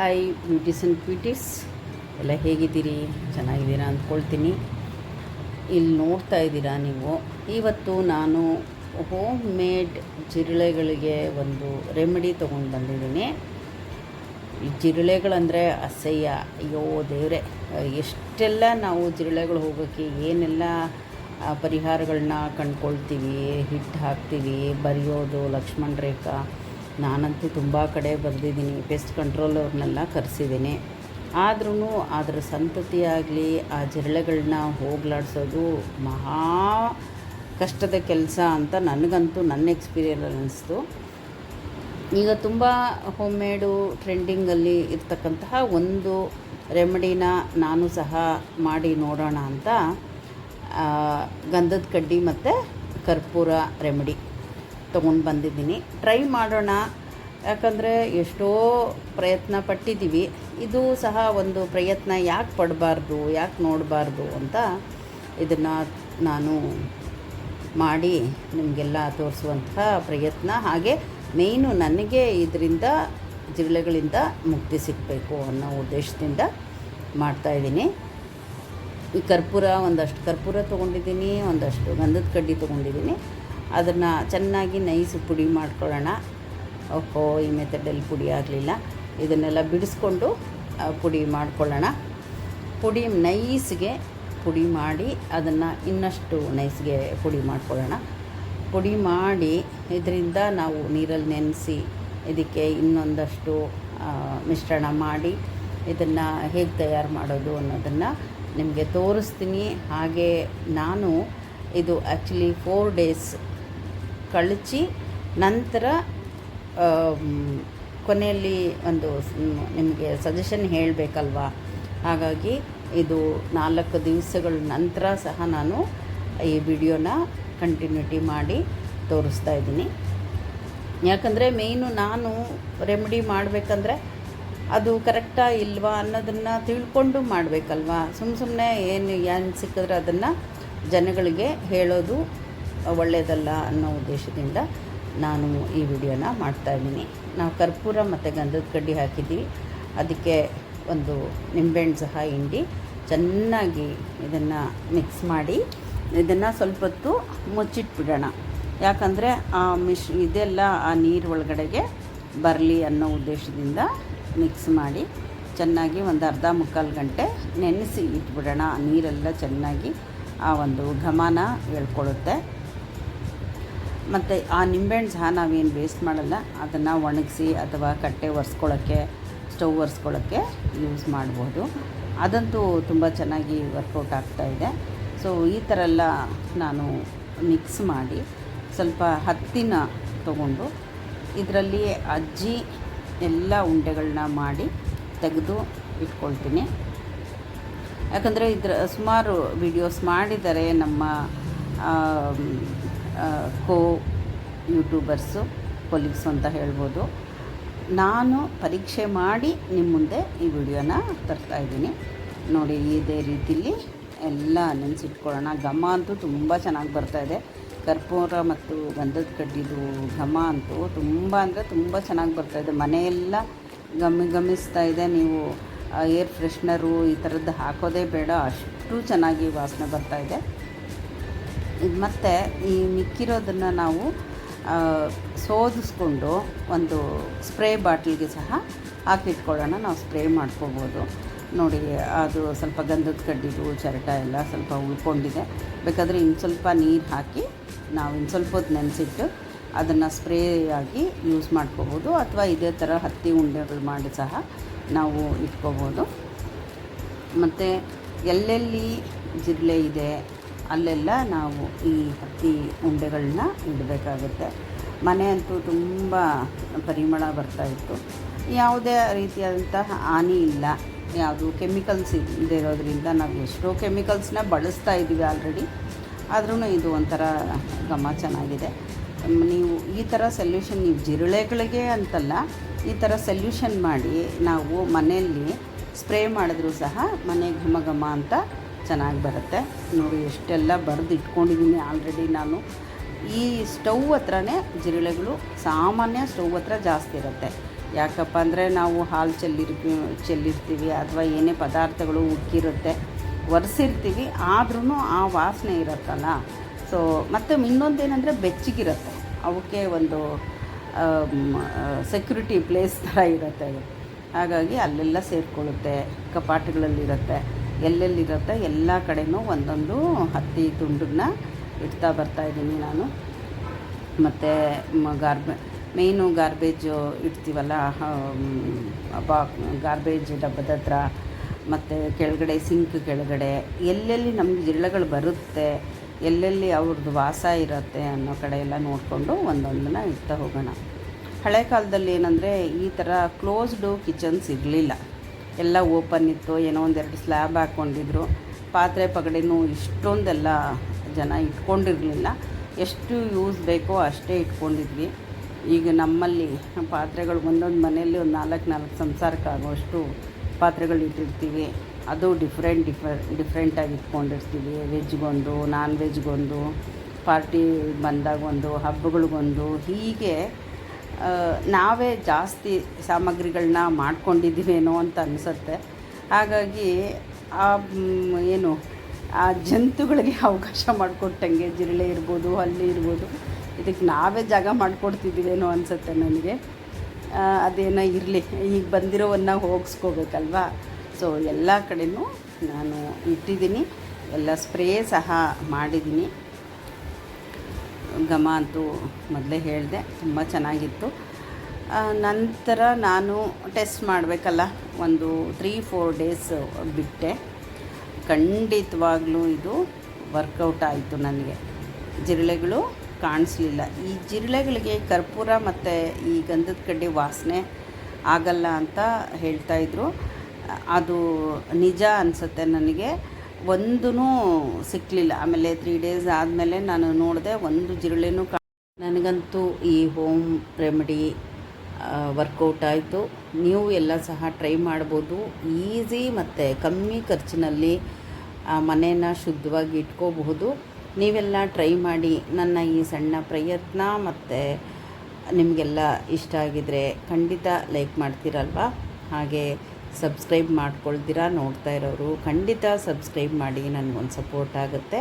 Hi beauties and beauties ಎಲ್ಲ ಹೇಗಿದ್ದೀರಿ? ಚೆನ್ನಾಗಿದ್ದೀರಾ ಅಂದ್ಕೊಳ್ತೀನಿ. ಇಲ್ಲಿ ನೋಡ್ತಾ ಇದ್ದೀರಾ ನೀವು? ಇವತ್ತು ನಾನು ಹೋಮ್ ಮೇಡ್ ಜಿರಳೆಗಳಿಗೆ ಒಂದು ರೆಮಿಡಿ ತೊಗೊಂಡು ಬಂದಿದ್ದೀನಿ. ಈ ಜಿರಳೆಗಳಂದರೆ ಅಸಹ್ಯ. ಅಯ್ಯೋ ದೇವರೇ, ಎಷ್ಟೆಲ್ಲ ನಾವು ಜಿರಳೆಗಳು ಹೋಗೋಕ್ಕೆ ಏನೆಲ್ಲ ಪರಿಹಾರಗಳನ್ನ ಕಂಡ್ಕೊಳ್ತೀವಿ ಹಿಟ್ಟು ಹಾಕ್ತೀವಿ, ಬರೆಯೋದು, ಲಕ್ಷ್ಮಣ ರೇಖಾ. ನಾನಂತೂ ತುಂಬ ಕಡೆ ಬರೆದಿದ್ದೀನಿ ಪೆಸ್ಟ್ ಕಂಟ್ರೋಲ್ ಅವ್ರನ್ನೆಲ್ಲ ಕರೆಸಿದ್ದೀನಿ. ಆದ್ರೂ ಅದರ ಸಂತತಿಯಾಗಲಿ ಆ ಜಿರಳೆಗಳನ್ನ ಹೋಗ್ಲಾಡ್ಸೋದು ಮಹಾ ಕಷ್ಟದ ಕೆಲಸ ಅಂತ ನನಗಂತೂ ನನ್ನ ಎಕ್ಸ್ಪೀರಿಯನ್ಸ್ ಅನ್ನಿಸ್ತು ಈಗ ತುಂಬ ಹೋಮ್ ಮೇಡು ಟ್ರೆಂಡಿಂಗಲ್ಲಿ ಇರ್ತಕ್ಕಂತಹ ಒಂದು ರೆಮಿಡಿನ ನಾನು ಸಹ ಮಾಡಿ ನೋಡೋಣ ಅಂತ ಗಂಧದ ಕಡ್ಡಿ ಮತ್ತು ಕರ್ಪೂರ ರೆಮಿಡಿ ತೊಗೊಂಡು ಬಂದಿದ್ದೀನಿ. ಟ್ರೈ ಮಾಡೋಣ. ಯಾಕಂದರೆ ಎಷ್ಟೋ ಪ್ರಯತ್ನ ಪಟ್ಟಿದ್ದೀವಿ ಇದು ಸಹ ಒಂದು ಪ್ರಯತ್ನ ಯಾಕೆ ಪಡಬಾರ್ದು, ಯಾಕೆ ನೋಡಬಾರ್ದು ಅಂತ ಇದನ್ನು ನಾನು ಮಾಡಿ ನಿಮಗೆಲ್ಲ ತೋರಿಸುವಂತಹ ಪ್ರಯತ್ನ. ಹಾಗೆ ಮೇಯ್ನು ನನಗೆ ಇದರಿಂದ ಜಿರಳೆಗಳಿಂದ ಮುಕ್ತಿ ಸಿಗಬೇಕು ಅನ್ನೋ ಉದ್ದೇಶದಿಂದ ಮಾಡ್ತಾಯಿದ್ದೀನಿ ಈ ಕರ್ಪೂರ ಒಂದಷ್ಟು ಕರ್ಪೂರ ತೊಗೊಂಡಿದ್ದೀನಿ, ಒಂದಷ್ಟು ಗಂಧದ ಕಡ್ಡಿ ತೊಗೊಂಡಿದ್ದೀನಿ. ಅದನ್ನು ಚೆನ್ನಾಗಿ ನೈಸ್ ಪುಡಿ ಮಾಡ್ಕೊಳ್ಳೋಣ. ಓಹೋ, ಈ ಮೆಥಡಲ್ಲಿ ಪುಡಿ ಆಗಲಿಲ್ಲ. ಇದನ್ನೆಲ್ಲ ಬಿಡಿಸ್ಕೊಂಡು ಪುಡಿ ಮಾಡ್ಕೊಳ್ಳೋಣ. ಪುಡಿ ನೈಸ್ಗೆ ಪುಡಿ ಮಾಡಿ ಅದನ್ನು ಇನ್ನಷ್ಟು ನೈಸ್ಗೆ ಪುಡಿ ಮಾಡ್ಕೊಳ್ಳೋಣ. ಪುಡಿ ಮಾಡಿ ಇದರಿಂದ ನಾವು ನೀರಲ್ಲಿ ನೆನೆಸಿ ಇದಕ್ಕೆ ಇನ್ನೊಂದಷ್ಟು ಮಿಶ್ರಣ ಮಾಡಿ ಇದನ್ನು ಹೇಗೆ ತಯಾರು ಮಾಡೋದು ಅನ್ನೋದನ್ನು ನಿಮಗೆ ತೋರಿಸ್ತೀನಿ. ಹಾಗೆ ನಾನು ಇದು ಆ್ಯಕ್ಚುಲಿ ಫೋರ್ ಡೇಸ್ ಕಳಚಿ ನಂತರ ಕೊನೆಯಲ್ಲಿ ಒಂದು ನಿಮಗೆ ಸಜೆಷನ್ ಹೇಳಬೇಕಲ್ವಾ? ಹಾಗಾಗಿ ಇದು ನಾಲ್ಕು ದಿವಸಗಳ ನಂತರ ಸಹ ನಾನು ಈ ವಿಡಿಯೋನ ಕಂಟಿನ್ಯೂಟಿ ಮಾಡಿ ತೋರಿಸ್ತಾ ಇದ್ದೀನಿ. ಯಾಕಂದರೆ ಮೇಯ್ನು ನಾನು ರೆಮಿಡಿ ಮಾಡಬೇಕಂದ್ರೆ ಅದು ಕರೆಕ್ಟಾ ಇಲ್ವಾ ಅನ್ನೋದನ್ನು ತಿಳ್ಕೊಂಡು ಮಾಡಬೇಕಲ್ವಾ? ಸುಮ್ಮ ಸುಮ್ಮನೆ ಏನು ಏನು ಸಿಕ್ಕಿದ್ರೆ ಅದನ್ನು ಜನಗಳಿಗೆ ಹೇಳೋದು ಒಳ್ಳೆಯದಲ್ಲ ಅನ್ನೋ ಉದ್ದೇಶದಿಂದ ನಾನು ಈ ವಿಡಿಯೋನ ಮಾಡ್ತಾಯಿದ್ದೀನಿ ನಾವು ಕರ್ಪೂರ ಮತ್ತು ಗಂಧದ ಕಡ್ಡಿ ಹಾಕಿದ್ದೀವಿ. ಅದಕ್ಕೆ ಒಂದು ನಿಂಬೆಹಣ್ಣು ಸಹ ಹಿಂಡಿ ಚೆನ್ನಾಗಿ ಇದನ್ನು ಮಿಕ್ಸ್ ಮಾಡಿ ಇದನ್ನು ಸ್ವಲ್ಪ ಹೊತ್ತು ಮುಚ್ಚಿಟ್ಬಿಡೋಣ. ಯಾಕಂದರೆ ಆ ಮಿಶ್, ಇದೆಲ್ಲ ಆ ನೀರು ಒಳಗಡೆಗೆ ಬರಲಿ ಅನ್ನೋ ಉದ್ದೇಶದಿಂದ ಮಿಕ್ಸ್ ಮಾಡಿ ಚೆನ್ನಾಗಿ ಒಂದು ಅರ್ಧ ಮುಕ್ಕಾಲು ಗಂಟೆ ನೆನೆಸಿ ಇಟ್ಬಿಡೋಣ. ಆ ನೀರೆಲ್ಲ ಚೆನ್ನಾಗಿ ಆ ಒಂದು ಘಮನ ಹೇಳ್ಕೊಳ್ಳುತ್ತೆ ಮತ್ತು ಆ ನಿಂಬೆಹಣ್ಣು ಸಹ ನಾವೇನು ವೇಸ್ಟ್ ಮಾಡಲ್ಲ. ಅದನ್ನು ಒಣಗಿಸಿ ಅಥವಾ ಕಟ್ಟೆ ಒರೆಸ್ಕೊಳ್ಳೋಕ್ಕೆ, ಸ್ಟವ್ ಒರೆಸ್ಕೊಳ್ಳೋಕ್ಕೆ ಯೂಸ್ ಮಾಡ್ಬೋದು. ಅದಂತೂ ತುಂಬ ಚೆನ್ನಾಗಿ ವರ್ಕೌಟ್ ಆಗ್ತಾಯಿದೆ ಸೊ, ಈ ಥರ ಎಲ್ಲ ನಾನು ಮಿಕ್ಸ್ ಮಾಡಿ ಸ್ವಲ್ಪ ಹತ್ತಿನ ತಗೊಂಡು ಇದರಲ್ಲಿ ಅಜ್ಜಿ ಎಲ್ಲ ಉಂಡೆಗಳನ್ನ ಮಾಡಿ ತೆಗೆದು ಇಟ್ಕೊಳ್ತೀನಿ. ಯಾಕಂದರೆ ಇದರ ಸುಮಾರು ವಿಡಿಯೋಸ್ ಮಾಡಿದ್ದಾರೆ ನಮ್ಮ ಕೋ ಯೂಟ್ಯೂಬರ್ಸು ಕೊಲೀಗ್ಸ್ ಅಂತ ಹೇಳ್ಬೋದು. ನಾನು ಪರೀಕ್ಷೆ ಮಾಡಿ ನಿಮ್ಮ ಮುಂದೆ ಈ ವಿಡಿಯೋನ ತರ್ತಾ ಇದ್ದೀನಿ. ನೋಡಿ, ಇದೇ ರೀತಿಲಿ ಎಲ್ಲ ನೆನೆಸಿಟ್ಕೊಳ್ಳೋಣ. ಘಮ ಅಂತೂ ತುಂಬ ಚೆನ್ನಾಗಿ ಇದೆ. ಕರ್ಪೂರ ಮತ್ತು ಗಂಧದ ಕಡ್ಡಿದು ಘಮ ಅಂತೂ ತುಂಬ ಅಂದರೆ ತುಂಬ ಚೆನ್ನಾಗಿ ಬರ್ತಾಯಿದೆ ಮನೆಯೆಲ್ಲ ಗಮಿ ಗಮಿಸ್ತಾ ಇದೆ. ನೀವು ಏರ್ ಫ್ರೆಶ್ನರು ಈ ಥರದ್ದು ಹಾಕೋದೇ ಬೇಡ. ಅಷ್ಟು ಚೆನ್ನಾಗಿ ವಾಸನೆ ಬರ್ತಾಯಿದೆ ಇದು ಮತ್ತು ಈ ಮಿಕ್ಕಿರೋದನ್ನು ನಾವು ಸೋದಿಸ್ಕೊಂಡು ಒಂದು ಸ್ಪ್ರೇ ಬಾಟ್ಲಿಗೆ ಸಹ ಹಾಕಿಟ್ಕೊಳ್ಳೋಣ. ನಾವು ಸ್ಪ್ರೇ ಮಾಡ್ಕೋಬೋದು. ನೋಡಿ, ಅದು ಸ್ವಲ್ಪ ಗಂಧದ ಕಡ್ಡಿದು, ಚರಟ ಎಲ್ಲ ಸ್ವಲ್ಪ ಉಳ್ಕೊಂಡಿದೆ. ಬೇಕಾದರೆ ಇನ್ನು ಸ್ವಲ್ಪ ನೀರು ಹಾಕಿ ನಾವು ಇನ್ನು ಸ್ವಲ್ಪ ಹೊತ್ತು ನೆನೆಸಿಟ್ಟು ಅದನ್ನು ಸ್ಪ್ರೇ ಆಗಿ ಯೂಸ್ ಮಾಡ್ಕೋಬೋದು. ಅಥವಾ ಇದೇ ಥರ ಹತ್ತಿ ಉಂಡೆಗಳು ಮಾಡಿ ಸಹ ನಾವು ಇಟ್ಕೋಬೋದು. ಮತ್ತು ಎಲ್ಲೆಲ್ಲಿ ಜಿರಳೆ ಇದೆ ಅಲ್ಲೆಲ್ಲ ನಾವು ಈ ಹತ್ತಿ ಉಂಡೆಗಳನ್ನ ಇಡಬೇಕಾಗುತ್ತೆ. ಮನೆ ಅಂತೂ ತುಂಬ ಪರಿಮಳ ಬರ್ತಾ ಇತ್ತು. ಯಾವುದೇ ರೀತಿಯಾದಂತಹ ಹಾನಿ ಇಲ್ಲ. ಯಾವುದು ಕೆಮಿಕಲ್ಸ್ ಇಲ್ಲದೆ ನಾವು ಎಷ್ಟೋ ಕೆಮಿಕಲ್ಸ್ನ ಬಳಸ್ತಾ ಇದ್ದೀವಿ ಆಲ್ರೆಡಿ. ಆದ್ರೂ ಇದು ಒಂಥರ ಘಮ ಚೆನ್ನಾಗಿದೆ. ನೀವು ಈ ಥರ ಸೊಲ್ಯೂಷನ್ ನೀವು ಜಿರಳೆಗಳಿಗೆ ಅಂತಲ್ಲ, ಈ ಥರ ಸೊಲ್ಯೂಷನ್ ಮಾಡಿ ನಾವು ಮನೆಯಲ್ಲಿ ಸ್ಪ್ರೇ ಮಾಡಿದ್ರೂ ಸಹ ಮನೆ ಘಮ ಘಮ ಅಂತ ಚೆನ್ನಾಗಿ ಬರುತ್ತೆ. ನೋಡಿ, ಎಷ್ಟೆಲ್ಲ ಬರೆದು ಇಟ್ಕೊಂಡಿದ್ದೀನಿ ಆಲ್ರೆಡಿ ನಾನು. ಈ ಸ್ಟವ್ ಹತ್ರನೇ ಜಿರಳೆಗಳು ಸಾಮಾನ್ಯ ಸ್ಟವ್ ಹತ್ರ ಜಾಸ್ತಿ ಇರುತ್ತೆ. ಯಾಕಪ್ಪ ಅಂದರೆ ನಾವು ಹಾಲು ಚೆಲ್ಲಿರ್ ಚೆಲ್ಲಿರ್ತೀವಿ ಅಥವಾ ಏನೇ ಪದಾರ್ಥಗಳು ಉಕ್ಕಿರುತ್ತೆ, ಒರೆಸಿರ್ತೀವಿ ಆದ್ರೂ ಆ ವಾಸನೆ ಇರುತ್ತಲ್ಲ. ಸೊ ಮತ್ತು ಇನ್ನೊಂದೇನೆಂದರೆ ಬೆಚ್ಚಗಿರುತ್ತೆ. ಅವಕ್ಕೆ ಒಂದು ಸೆಕ್ಯೂರಿಟಿ ಪ್ಲೇಸ್ ಥರ ಇರುತ್ತೆ. ಹಾಗಾಗಿ ಅಲ್ಲೆಲ್ಲ ಸೇರಿಕೊಳ್ಳುತ್ತೆ, ಕಪಾಟುಗಳಲ್ಲಿರುತ್ತೆ. ಎಲ್ಲೆಲ್ಲಿರುತ್ತೆ? ಎಲ್ಲ ಕಡೆನೂ ಒಂದೊಂದು ಹತ್ತಿ ತುಂಡನ್ನ ಇಡ್ತಾ ಬರ್ತಾಯಿದ್ದೀನಿ ನಾನು. ಮತ್ತು ಗಾರ್ಬೆ ಮೇಯ್ನು ಗಾರ್ಬೇಜು ಇಡ್ತೀವಲ್ಲ ಬಾ ಗಾರ್ಬೇಜ್ ಡಬ್ಬದ ಹತ್ರ, ಮತ್ತು ಕೆಳಗಡೆ ಸಿಂಕ್ ಕೆಳಗಡೆ, ಎಲ್ಲೆಲ್ಲಿ ನಮ್ಗೆ ಜಿರಳೆಗಳು ಬರುತ್ತೆ, ಎಲ್ಲೆಲ್ಲಿ ಅವ್ರದ್ದು ವಾಸ ಇರುತ್ತೆ ಅನ್ನೋ ಕಡೆ ಎಲ್ಲ ನೋಡಿಕೊಂಡು ಒಂದೊಂದನ್ನ ಇಡ್ತಾ ಹೋಗೋಣ. ಹಳೆ ಕಾಲದಲ್ಲಿ ಏನಂದರೆ ಈ ಥರ ಕ್ಲೋಸ್ಡು ಕಿಚನ್ಸ್ ಇರಲಿಲ್ಲ ಎಲ್ಲ ಓಪನ್ ಇತ್ತು, ಏನೋ ಒಂದೆರಡು ಸ್ಲ್ಯಾಬ್ ಹಾಕ್ಕೊಂಡಿದ್ರು ಪಾತ್ರೆ ಪಗಡೆನೂ ಇಷ್ಟೊಂದೆಲ್ಲ ಜನ ಇಟ್ಕೊಂಡಿರಲಿಲ್ಲ. ಎಷ್ಟು ಯೂಸ್ ಬೇಕೋ ಅಷ್ಟೇ ಇಟ್ಕೊಂಡಿದ್ವಿ. ಈಗ ನಮ್ಮಲ್ಲಿ ಪಾತ್ರೆಗಳು ಒಂದೊಂದು ಮನೆಯಲ್ಲಿ ಒಂದು ನಾಲ್ಕು ನಾಲ್ಕು ಸಂಸಾರಕ್ಕಾಗುವಷ್ಟು ಪಾತ್ರೆಗಳು ಇಟ್ಟಿರ್ತೀವಿ. ಅದು ಡಿಫ್ರೆಂಟ್ ಡಿಫ್ರೆ ಡಿಫ್ರೆಂಟಾಗಿ ಇಟ್ಕೊಂಡಿರ್ತೀವಿ. ವೆಜ್ಗೊಂದು ನಾನ್ ವೆಜ್ಗೊಂದು ಪಾರ್ಟಿ ಬಂದಾಗ ಒಂದು, ಹಬ್ಬಗಳಿಗೊಂದು. ಹೀಗೆ ನಾವೇ ಜಾಸ್ತಿ ಸಾಮಗ್ರಿಗಳನ್ನ ಮಾಡ್ಕೊಂಡಿದ್ದೀವೇನೋ ಅಂತ ಅನಿಸುತ್ತೆ. ಹಾಗಾಗಿ ಆ ಏನು, ಆ ಜಂತುಗಳಿಗೆ ಅವಕಾಶ ಮಾಡಿಕೊಟ್ಟಂಗೆ ಜಿರಳೆ ಇರ್ಬೋದು, ಹಲ್ಲಿ ಇರ್ಬೋದು, ಇದಕ್ಕೆ ನಾವೇ ಜಾಗ ಮಾಡಿಕೊಡ್ತಿದ್ದೀವೇನೋ ಅನಿಸುತ್ತೆ ನನಗೆ. ಅದೇನೋ ಇರಲಿ, ಈಗ ಬಂದಿರೋವನ್ನ ಹೋಗಿಸ್ಕೋಬೇಕಲ್ವಾ? ಸೊ ಎಲ್ಲ ಕಡೆಯೂ ನಾನು ಇಟ್ಟಿದ್ದೀನಿ. ಎಲ್ಲ ಸ್ಪ್ರೇ ಸಹ ಮಾಡಿದ್ದೀನಿ. ಘಮ ಅಂತೂ ಮೊದಲೇ ಹೇಳಿದೆ, ತುಂಬ ಚೆನ್ನಾಗಿತ್ತು. ನಂತರ ನಾನು ಟೆಸ್ಟ್ ಮಾಡಬೇಕಲ್ಲ, ಒಂದು ತ್ರೀ ಫೋರ್ ಡೇಸ್ ಬಿಟ್ಟೆ. ಖಂಡಿತವಾಗ್ಲೂ ಇದು ವರ್ಕೌಟ್ ಆಯಿತು ನನಗೆ. ಜಿರಳೆಗಳು ಕಾಣಿಸ್ಲಿಲ್ಲ. ಈ ಜಿರಳೆಗಳಿಗೆ ಕರ್ಪೂರ ಮತ್ತು ಈ ಗಂಧದ ಕಡ್ಡಿ ವಾಸನೆ ಆಗಲ್ಲ ಅಂತ ಹೇಳ್ತಾಯಿದ್ರು ಅದು ನಿಜ ಅನಿಸುತ್ತೆ ನನಗೆ. ಒಂದೂ ಸಿಕ್ಕಲಿಲ್ಲ ಆಮೇಲೆ ತ್ರೀ ಡೇಸ್ ಆದಮೇಲೆ ನಾನು ನೋಡಿದೆ ಒಂದು ಜಿರಳೆನೂ ಕಾ ನನಗಂತೂ ಈ ಹೋಮ್ ರೆಮಿಡಿ ವರ್ಕೌಟ್ ಆಯಿತು. ನೀವು ಎಲ್ಲ ಸಹ ಟ್ರೈ ಮಾಡ್ಬೋದು. ಈಸಿ ಮತ್ತು ಕಮ್ಮಿ ಖರ್ಚಿನಲ್ಲಿ ಮನೇನ ಶುದ್ಧವಾಗಿ ಇಟ್ಕೋಬಹುದು. ನೀವೆಲ್ಲ ಟ್ರೈ ಮಾಡಿ ನನ್ನ ಈ ಸಣ್ಣ ಪ್ರಯತ್ನ ಮತ್ತು ನಿಮಗೆಲ್ಲ ಇಷ್ಟ ಆಗಿದರೆ ಖಂಡಿತ ಲೈಕ್ ಮಾಡ್ತೀರಲ್ವಾ? ಹಾಗೆ ಸಬ್ಸ್ಕ್ರೈಬ್ ಮಾಡ್ಕೊಳ್ತೀರಾ ನೋಡ್ತಾ ಇರೋರು ಖಂಡಿತ ಸಬ್ಸ್ಕ್ರೈಬ್ ಮಾಡಿ ನನಗೊಂದು ಸಪೋರ್ಟ್ ಆಗುತ್ತೆ.